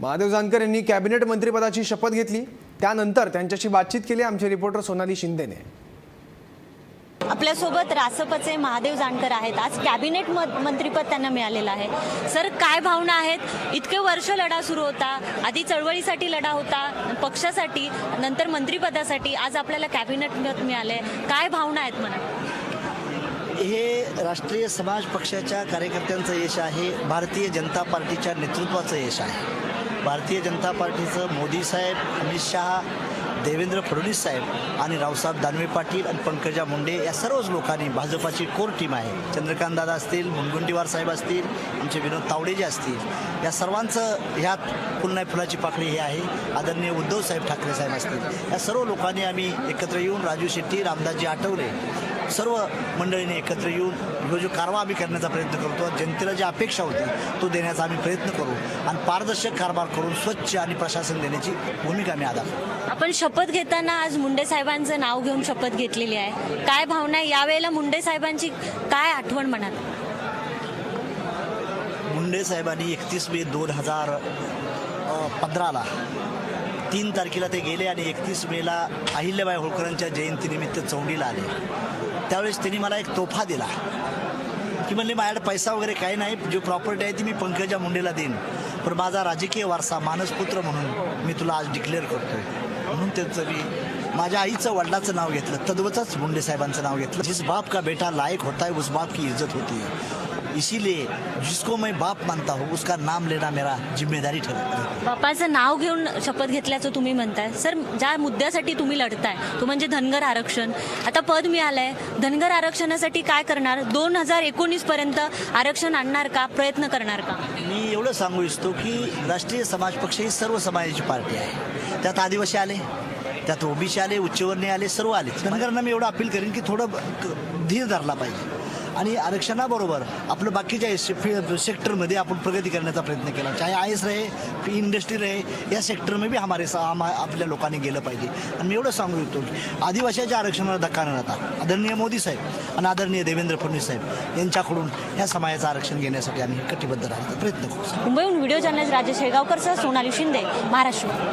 महादेव जानकर यांनी कॅबिनेट मंत्रिपदाची शपथ घेतली. त्यानंतर त्यांच्याशी बातचीत केली आमचे रिपोर्टर सोनाली शिंदेने. आपल्यासोबत रासपचे महादेव जानकर आहेत. आज कॅबिनेट म- मंत्रीपद त्यांना मिळालेलं आहे. सर काय भावना आहेत? इतके वर्ष लढा सुरू होता. आधी चळवळीसाठी लढा होता पक्षासाठी नंतर मंत्रिपदासाठी. आज आपल्याला कॅबिनेट पद मिळालंय. काय भावना आहेत म्हणा हे राष्ट्रीय समाज पक्षाच्या कार्यकर्त्यांचं यश आहे. भारतीय जनता पार्टीच्या नेतृत्वाचं यश आहे. भारतीय जनता पार्टीचं मोदी साहेब अमित शहा देवेंद्र फडणवीस साहेब आणि रावसाहेब दानवे पाटील आणि पंकजा मुंडे या सर्वच लोकांनी भाजपाची कोर टीम आहे. चंद्रकांत दादा असतील मुनगुंटीवार साहेब असतील आमचे विनोद तावडे जे असतील या सर्वांचं ह्यात फुलनाय फुलाची पाकळी हे आहे. आदरणीय उद्धव साहेब ठाकरे साहेब असतील. या सर्व लोकांनी आम्ही एकत्र येऊन राजू शेट्टी रामदासजी आठवले सर्व मंडळीने एकत्र येऊन जो जो कारभार आम्ही करण्याचा प्रयत्न करतो जनतेला जी अपेक्षा होती तो देण्याचा आम्ही प्रयत्न करू आणि पारदर्शक कारभार करून स्वच्छ आणि प्रशासन देण्याची भूमिका आम्ही अदा करू. आपण शपथ घेताना आज मुंडे साहेबांचं नाव घेऊन शपथ घेतलेली आहे. काय भावना आहे? यावेळेला मुंडे साहेबांची काय आठवण म्हणाल मुंडे साहेबांनी एकतीस मे दोन हजार पंधराला तीन तारखेला ते गेले आणि एकतीस मेला अहिल्याबाई होळकरांच्या जयंतीनिमित्त चौंडीला आले. त्यावेळेस त्यांनी मला एक तोफा दिला. की म्हणले माझ्याकडे पैसा वगैरे काही नाही जो प्रॉपर्टी आहे ती मी पंकजा मुंडेला देईन. पण माझा राजकीय वारसा मानसपुत्र म्हणून मी तुला आज डिक्लेअर करतोय. म्हणून त्यांचं मी माझ्या आईचं वडिलाचं नाव घेतलं तद्वतच मुंडे साहेबांचं नाव घेतलं. जिस बाप का बेटा लायक होता है उस बाप की इज्जत होती है। इसीलिए जिसको मैं बाप मानता हूँ उसका नाम लेना मेरा जिम्मेदारी ठरता बापाचं नाव घेऊन शपथ घेतल्याचं तुम्ही म्हणताय. सर ज्या मुद्द्यासाठी तुम्ही लढताय तो म्हणजे धनगर आरक्षण. आता पद मिळालंय. धनगर आरक्षणासाठी काय करणार? दोन हजार एकोणीस पर्यंत आरक्षण आणणार का? प्रयत्न करणार का? मी एवढं सांगू इच्छितो की राष्ट्रीय समाज पक्ष ही सर्व समाजाची पार्टी आहे. त्यात आदिवासी आले. त्यात ओबीसी आले उच्चवर्णीय आले सर्व आले. धनगरांना मी एवढं अपील करेन की थोडं धीर धरला पाहिजे. आणि आरक्षणाबरोबर आपलं बाकीच्या सेक्टरमध्ये आपण प्रगती करण्याचा प्रयत्न केला. चाहे आय एस रहे इंडस्ट्री रहे या सेक्टरमध्ये बी हमारे सा- आम- आपल्या लोकांनी गेलं पाहिजे. आणि मी एवढं सांगू इच्छितो की आदिवासीच्या आरक्षणाला धक्का न राहता आदरणीय मोदी साहेब आणि आदरणीय देवेंद्र फडणवीस साहेब यांच्याकडून या समाजाचं आरक्षण घेण्यासाठी आम्ही कटिबद्ध राहण्याचा प्रयत्न करू. मुंबईहून व्हिडिओ जर्नलिस्ट राजेश शेगावकर सह सोनाली शिंदे महाराष्ट्र.